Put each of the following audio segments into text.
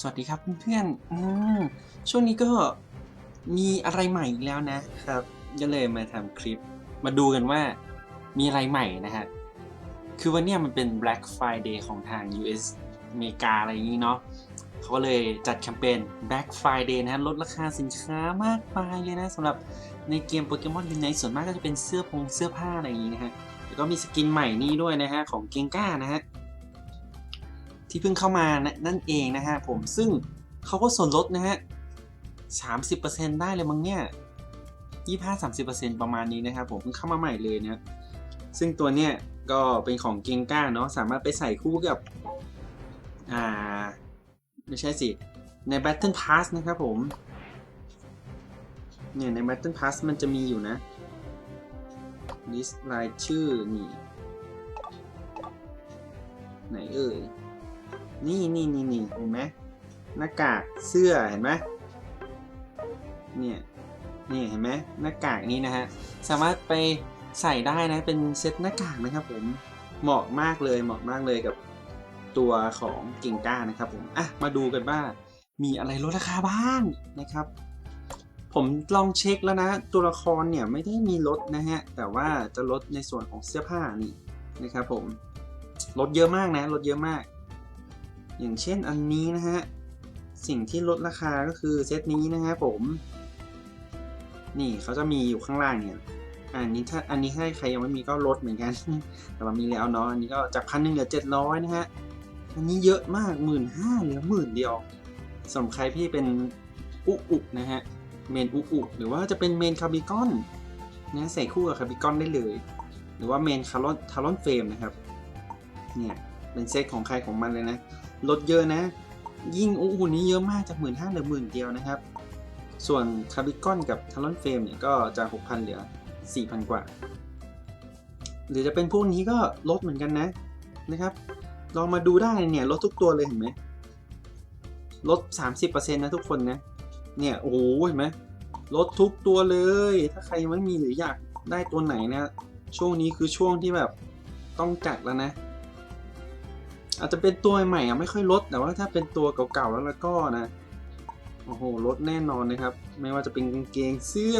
สวัสดีครับเพื่อนๆอืมช่วงนี้ก็มีอะไรใหม่อีกแล้วนะครับ ก็เลยมาทำคลิป มาดูกันว่ามีอะไรใหม่นะฮะ คือวันนี้มันเป็น Black Friday ของทาง US อเมริกาอะไรอย่างนี้เนาะเขาก็เลยจัดแคมเปญ Black Friday นะฮะลดราคาสินค้ามากมายเลยนะสำหรับในเกมโปเกมอนยูไนส่วนมากก็จะเป็นเสื้อผงเสื้อผ้าอะไรอย่างนี้นะฮะ แล้วก็มีสกินใหม่นี่ด้วยนะฮะของเกงก้านะฮะ ที่เพิ่งเข้ามานะนั่นเองนะฮะผมซึ่งเขาก็ส่วนลดนะฮะ30%ได้เลยมั้งเนี่ย25-30%ประมาณนี้นะครับผมเพิ่งเข้ามาใหม่เลยนะซึ่งตัวเนี้ยก็เป็นของเกงก้าเนาะสามารถไปใส่คู่กับ อ่า ไม่ใช่สิ ใน Battle Pass นะครับผม เนี่ย ใน Battle Pass มันจะมีอยู่นะลิสต์รายชื่อนี่ ไหนเอ่ย นี่นี่นี่นี่เห็นไหมหน้ากากเสื้อเห็นไหมเนี่ยนี่เห็นไหมหน้ากากนี้นะฮะสามารถไปใส่ได้นะเป็นเซ็ตหน้ากากนะครับผมเหมาะมากเลยเหมาะมากเลยกับตัวของกิ่งก้านะครับผมอะมาดูกันว่ามีอะไรลดราคาบ้างนะครับ ผมลองเช็คแล้วนะ ตัวละครเนี่ยไม่ได้มีลดนะฮะแต่ว่าจะลดในส่วนของเสื้อผ้านี่นะครับผมลดเยอะมากนะลดเยอะมาก อย่างเช่นอันนี้นะฮะ สิ่งที่ลดราคาก็คือเซตนี้นะฮะผม นี่เขาจะมีอยู่ข้างล่างเนี่ยอันนี้ถ้าอันนี้ให้ใครยังไม่มีก็ลดเหมือนกัน แต่เรามีแล้วเนาะอันนี้ก็จากพันหนึ่งเหลือเจ็ดร้อยนะฮะอันนี้เยอะมากหมื่นห้าเหลือหมื่นเดียวสำหรับใครที่เป็นอุอุนะฮะเมนอุอุหรือว่าจะเป็นเมนคาร์บิคอนนะใส่คู่กับคาร์บิคอนได้เลย หรือว่าเมนคาร์ลอนคาร์ลอนเฟรมนะครับเนี่ยเป็นเซตของใครของมันเลยนะ ลดเยอะนะ ยิ่งอุอุนี้เยอะมากจากหมื่นห้าเหลือหมื่นเดียวนะครับ ส่วนคาร์บิคอนกับทารอนเฟรมเนี่ยก็จากหกพันเหลือสี่พันกว่า หรือจะเป็นพวกนี้ก็ลดเหมือนกันนะนะครับ ลองมาดูได้เนี่ยลดทุกตัวเลยเห็นไหมลด 30%นะทุกคนนะ เนี่ย โอ้โหเห็นไหมลดทุกตัวเลย ถ้าใครไม่มีหรืออยากได้ตัวไหนนะ ช่วงนี้คือช่วงที่แบบต้องจัดแล้วนะ อาจจะเป็นตัวใหม่อะไม่ค่อยลด แต่ว่าถ้าเป็นตัวเก่าๆแล้วแล้วก็นะโอ้โหลดแน่นอนนะครับ ไม่ว่าจะเป็นกางเกงเสื้อ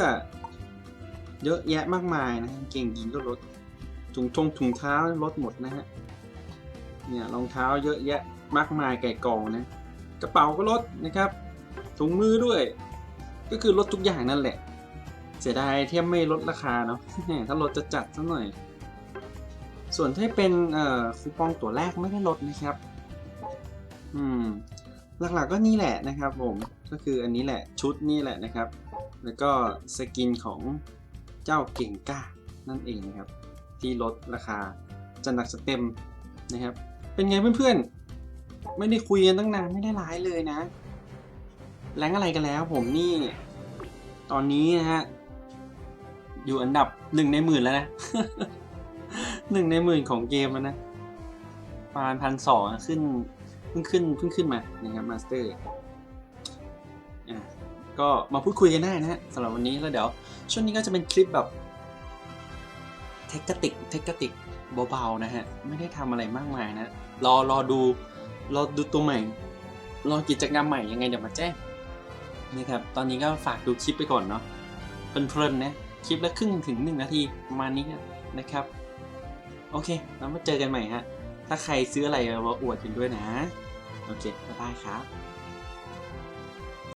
เยอะแยะมากมายนะกางเกงยีนก็ลดถุงทงถุงเท้าลดหมดนะฮะเนี่ยรองเท้าเยอะแยะมากมายแก่กองนะกระเป๋าก็ลดนะครับ ถุงมือด้วย ก็คือลดทุกอย่างนั่นแหละ เสียดายที่ไม่ลดราคาเนาะถ้าลดจะจัดซะหน่อย ส่วนถ้าเป็นคูปองตัวแรกไม่ได้ลดนะครับ อืม หลักๆก็นี่แหละนะครับผม ก็คืออันนี้แหละชุดนี่แหละนะครับ แล้วก็สกินของเจ้าเก่งกล้านั่นเองนะครับ ที่ลดราคาจะหนักจะเต็มนะครับ เป็นไงเพื่อนๆ ไม่ได้คุยกันตั้งนานไม่ได้ไลฟ์เลยนะ แรงอะไรกันแล้วผมนี่ ตอนนี้นะฮะ อยู่อันดับหนึ่งในหมื่นแล้วนะ หนึ่งในหมื่นของเกมแล้วนะประมาณพันสองขึ้นเพิ่งขึ้นเพิ่งขึ้นมานะครับมาสเตอร์อะก็มาพูดคุยกันได้นะฮะสำหรับวันนี้แล้วเดี๋ยว ช่วงนี้ก็จะเป็นคลิปแบบเทคติกเทคติกเบาๆนะฮะ ไม่ได้ทำอะไรมากมายนะ รอรอดูรอดูตัวใหม่ รอกิจกรรมใหม่ยังไงเดี๋ยวมาแจ้งนะครับ ตอนนี้ก็ฝากดูคลิปไปก่อนเนาะเพลินๆนะ คลิปละครึ่งถึงหนึ่งนาทีประมาณนี้นะครับ โอเค แล้วมาเจอกันใหม่ฮะ ถ้าใครซื้ออะไรมาอวดกันด้วยนะ โอเคบ๊ายบายครับ